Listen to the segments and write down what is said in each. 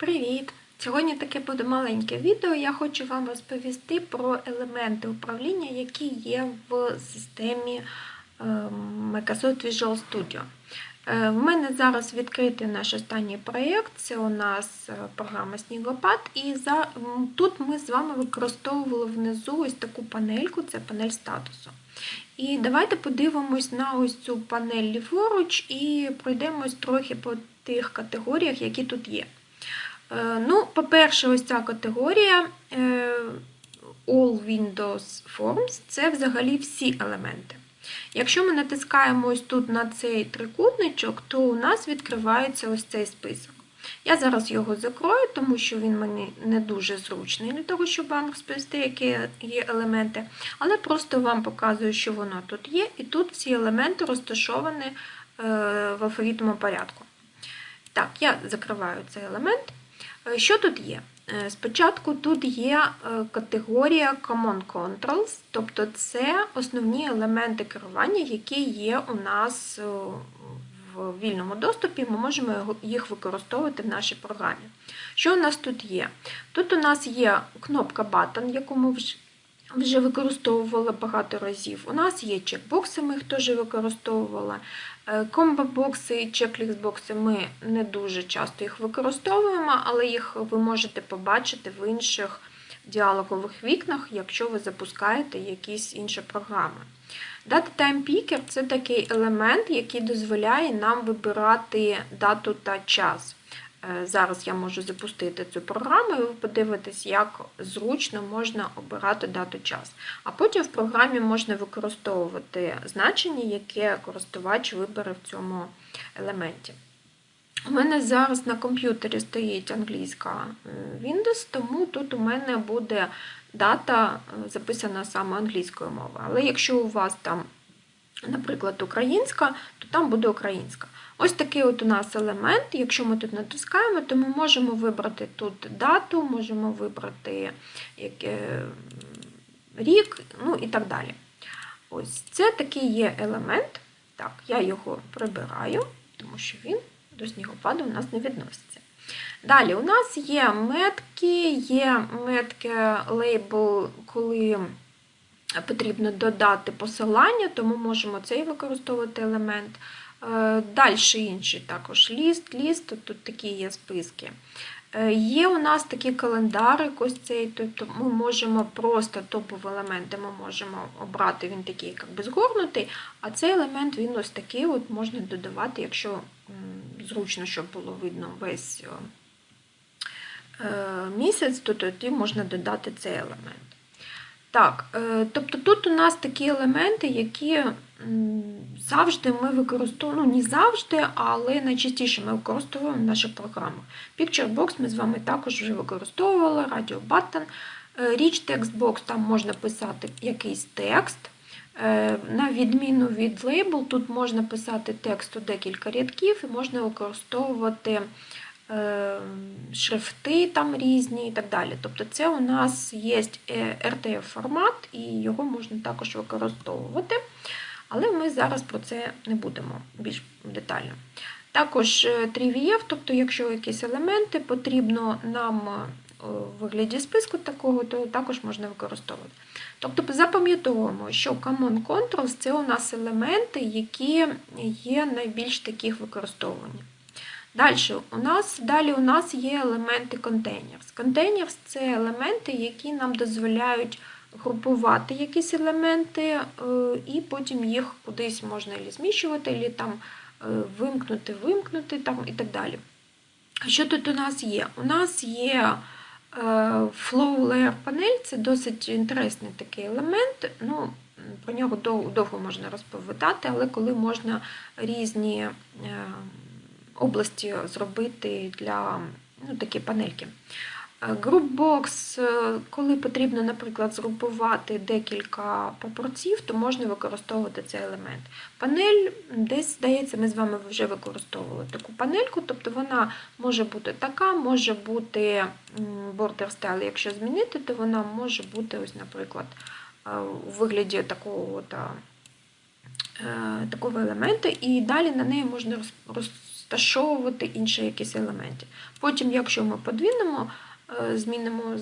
Привіт! Сьогодні таке буде маленьке відео. Я хочу вам розповісти про елементи управління, які є в системі е, Microsoft Visual Studio. Е, В мене зараз відкритий наш останній проєкт, це у нас е, програма Снігопад. І за, тут ми з вами використовували внизу ось таку панельку, це панель статусу. І давайте подивимось на ось цю панель ліворуч і пройдемось трохи по тих категоріях, які тут є. Е, Ну, по-перше, ось ця категорія е, All Windows Forms це взагалі всі елементи. Якщо ми натискаємо ось тут на цей трикутничок, то у нас відкривається ось цей список. Я зараз його закрою, тому що він мені не дуже зручний для того, щоб вам розповісти, які є елементи. Але просто вам показую, що воно тут є, і тут всі елементи розташовані е, в алфавітному порядку. Так, я закриваю цей елемент. Е, Що тут є? Е, Спочатку тут є е, категорія Common Controls, тобто це основні елементи керування, які є у нас в вільному доступі, ми можемо їх використовувати в нашій програмі. Що у нас тут є? Тут у нас є кнопка Button, яку ми вже використовували багато разів. У нас є чекбокси, ми їх теж використовували. Е, Комбо-бокси і чек-ліст-бокси ми не дуже часто їх використовуємо, але їх ви можете побачити в інших діалогових вікнах, якщо ви запускаєте якісь інші програми. Data Time Picker – це такий елемент, який дозволяє нам вибирати дату та час. Е, Зараз я можу запустити цю програму, і ви подивитесь, як зручно можна обирати дату час. А потім в програмі можна використовувати значення, яке користувач вибере в цьому елементі. У мене зараз на комп'ютері стоїть англійська е, Windows, тому тут у мене буде дата е, записана саме англійською мовою. Але якщо у вас там, наприклад, українська, то там буде українська. Ось такий от у нас елемент. Якщо ми тут натискаємо, то ми можемо вибрати тут дату, можемо вибрати рік, ну і так далі. Ось це такий є елемент. Так, я його прибираю, тому що він до снігопаду у нас не відноситься. Далі у нас є метки, є метки лейбл, коли потрібно додати посилання, тому можемо цей використовувати елемент. Е, Далі інший також ліст, ліст, тут, такі є списки. Е, Є у нас такі календарик, ось цей, тобто ми можемо просто топові елементи ми можемо обрати, він такий як згорнутий, а цей елемент він ось такий от можна додавати, якщо зручно, щоб було видно весь е, місяць, то тоді можна додати цей елемент. Так, е, тобто тут у нас такі елементи, які завжди ми використовуємо, ну не завжди, але найчастіше ми використовуємо в наших програмах. Picture Box ми з вами також вже використовували, Radio Button. Е, Rich Text Box, там можна писати якийсь текст. Е, На відміну від лейбл, тут можна писати текст у декілька рядків і можна використовувати шрифти там різні і так далі. Тобто це у нас є RTF формат і його можна також використовувати. Але ми зараз про це не будемо більш детально. Також е, 3VF, тобто, якщо якісь елементи потрібно нам е, у вигляді списку такого, то також можна використовувати. Тобто запам'ятовуємо, що Common Controls це у нас елементи, які є найбільш таких використовувані. Далі у нас, далі у нас є елементи Containers. Containers – це елементи, які нам дозволяють групувати якісь елементи, е, і потім їх кудись можна і зміщувати, і там е, вимкнути, вимкнути там, і так далі. Що тут у нас є? У нас є е, Flow Layer панель, це досить інтересний такий елемент. Ну, про нього довго можна розповідати, але коли можна різні області зробити для ну, такі панельки. Групбокс, коли потрібно, наприклад, згрупувати декілька папорців, то можна використовувати цей елемент. Панель, десь, здається, ми з вами вже використовували таку панельку, тобто вона може бути така, може бути border style, якщо змінити, то вона може бути, ось, наприклад, е, у вигляді такого, е, такого елементу, і далі на неї можна роз- роз- розташовувати інші якісь елементи. Потім, якщо ми подвінемо, е, змінимо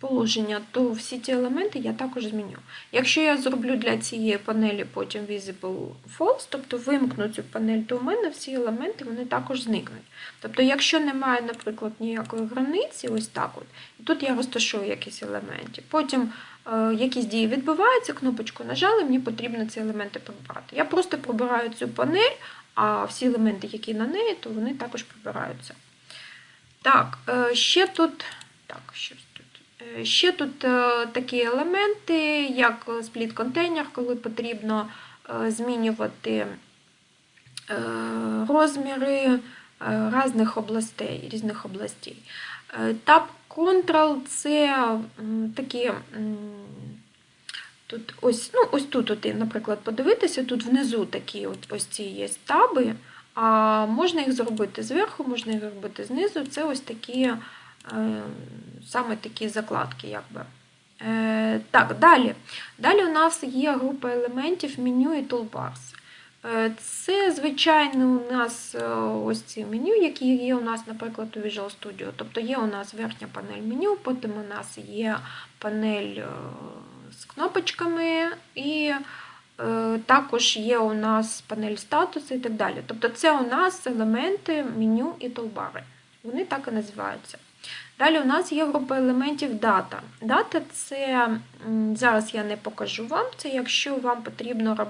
положення, то всі ці елементи я також зміню. Якщо я зроблю для цієї панелі потім visible false, тобто вимкну цю панель, то у мене всі елементи вони також зникнуть. Тобто, якщо немає, наприклад, ніякої границі, ось так от, і тут я розташую якісь елементи. Потім е, якісь дії відбуваються, кнопочку нажали, мені потрібно ці елементи прибрати. Я просто прибираю цю панель, а всі елементи, які на неї, то вони також прибираються. Так, е, ще тут. Так, тут. Е, Ще тут е, такі елементи, як спліт-контейнер, коли потрібно змінювати розміри різних областей, різних областей. Tab Control це такі. Тут ось, ну, ось тут, от, наприклад, подивитися, тут внизу такі от, ось ці є таби, а можна їх зробити зверху, можна їх зробити знизу. Це ось такі е, саме такі закладки. Якби. Е, так, далі. Далі у нас є група елементів меню і toolbars. Е, Це, звичайно, у нас е, ось ці меню, які є у нас, наприклад, у Visual Studio. Тобто є у нас верхня панель меню, потім у нас є панель кнопочками, і е, також є у нас панель статусу і так далі. Тобто це у нас елементи меню і толбари. Вони так і називаються. Далі у нас є група елементів дата. Дата це зараз я не покажу вам. Це якщо вам потрібно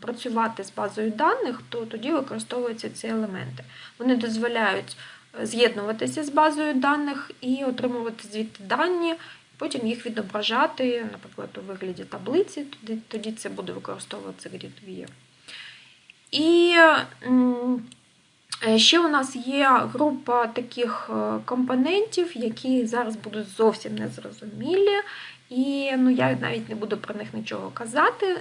працювати з базою даних, то тоді використовуються ці елементи. Вони дозволяють е, з'єднуватися з базою даних і отримувати звідти дані, потім їх відображати, наприклад, у вигляді таблиці, тоді, це буде використовуватися View. І Ще у нас є група таких е, компонентів, які зараз будуть зовсім незрозумілі, і ну, я навіть не буду про них нічого казати.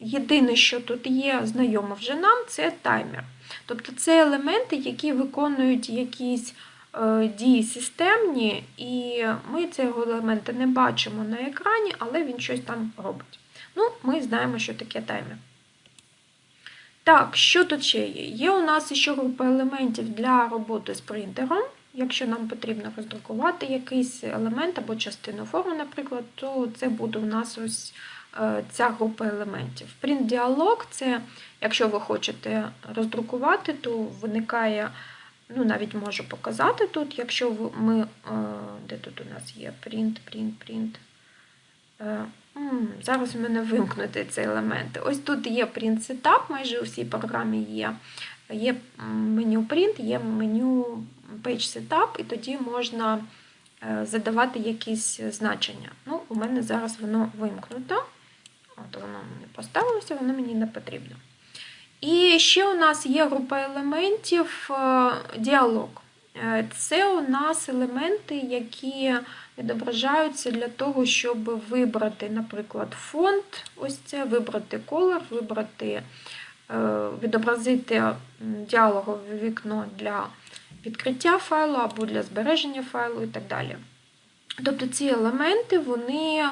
Єдине, що тут є знайомо вже нам, це таймер. Тобто це елементи, які виконують якісь дії системні, і ми цього елемента не бачимо на екрані, але він щось там робить. Ну, ми знаємо, що таке таймер. Так, що тут ще є? Є у нас ще група елементів для роботи з принтером. Якщо нам потрібно роздрукувати якийсь елемент або частину форми, наприклад, то це буде у нас ось е, ця група елементів. Print діалог це, якщо ви хочете роздрукувати, то виникає, ну навіть можу показати тут, якщо ми, е, де тут у нас є print, print, print. Е, Зараз у мене вимкнути ці елементи. Ось тут є print setup, майже у всій програмі є. Є меню print, є меню page setup, і тоді можна е, задавати якісь значення. Ну, у мене зараз воно вимкнуто. От воно мені поставилося, воно мені не потрібно. І ще у нас є група елементів е, діалог. Е, Це у нас елементи, які відображаються для того, щоб вибрати, наприклад, фонд, ось це, вибрати колор, вибрати, е, відобразити діалогове вікно для відкриття файлу або для збереження файлу і так далі. Тобто ці елементи вони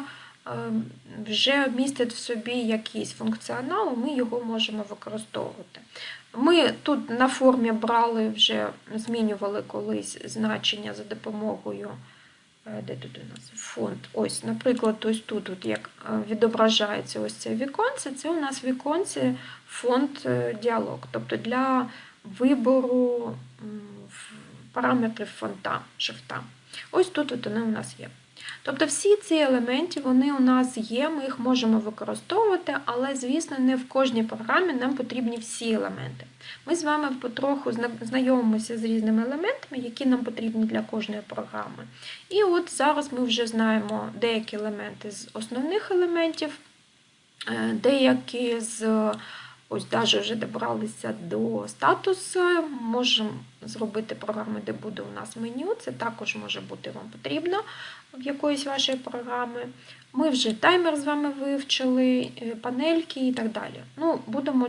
вже містять в собі якийсь функціонал, ми його можемо використовувати. Ми тут на формі брали вже змінювали колись значення за допомогою. е, Де тут у нас фонд? Ось, наприклад, ось тут, от як е, відображається ось це віконце, це у нас віконце фонд е, діалог. Тобто для вибору параметрів фонта, шрифта. Ось тут от вони у нас є. Тобто всі ці елементи вони у нас є, ми їх можемо використовувати, але, звісно, не в кожній програмі нам потрібні всі елементи. Ми з вами потроху знайомимося з різними елементами, які нам потрібні для кожної програми. І от зараз ми вже знаємо деякі елементи з основних елементів, е, деякі з ось навіть вже добралися до статусу. Можемо зробити програму, де буде у нас меню. Це також може бути вам потрібно в якоїсь вашої програми. Ми вже таймер з вами вивчили, е, панельки і так далі. Ну, будемо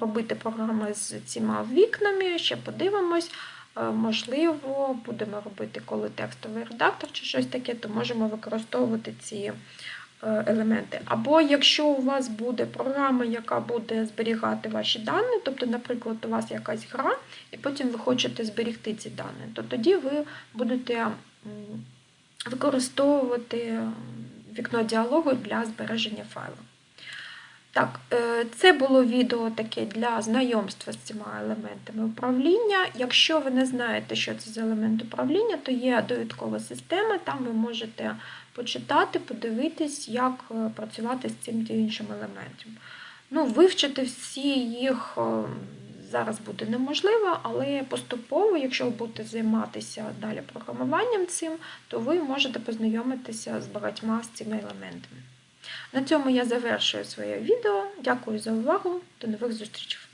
робити програми з цими вікнами, ще подивимось. Е, Можливо, будемо робити, коли текстовий редактор чи щось таке, то можемо використовувати ці елементи. Або якщо у вас буде програма, яка буде зберігати ваші дані, тобто, наприклад, у вас якась гра, і потім ви хочете зберігти ці дані, то тоді ви будете використовувати вікно діалогу для збереження файлу. Так, е, це було відео таке для знайомства з цими елементами управління. Якщо ви не знаєте, що це за елемент управління, то є довідкова система, там ви можете почитати, подивитись, як е, працювати з цим чи іншим елементом. Ну, вивчити всі їх е, зараз буде неможливо, але поступово, якщо ви будете займатися далі програмуванням цим, то ви можете познайомитися з багатьма з цими елементами. На цьому я завершую своє відео. Дякую за увагу. До нових зустрічей!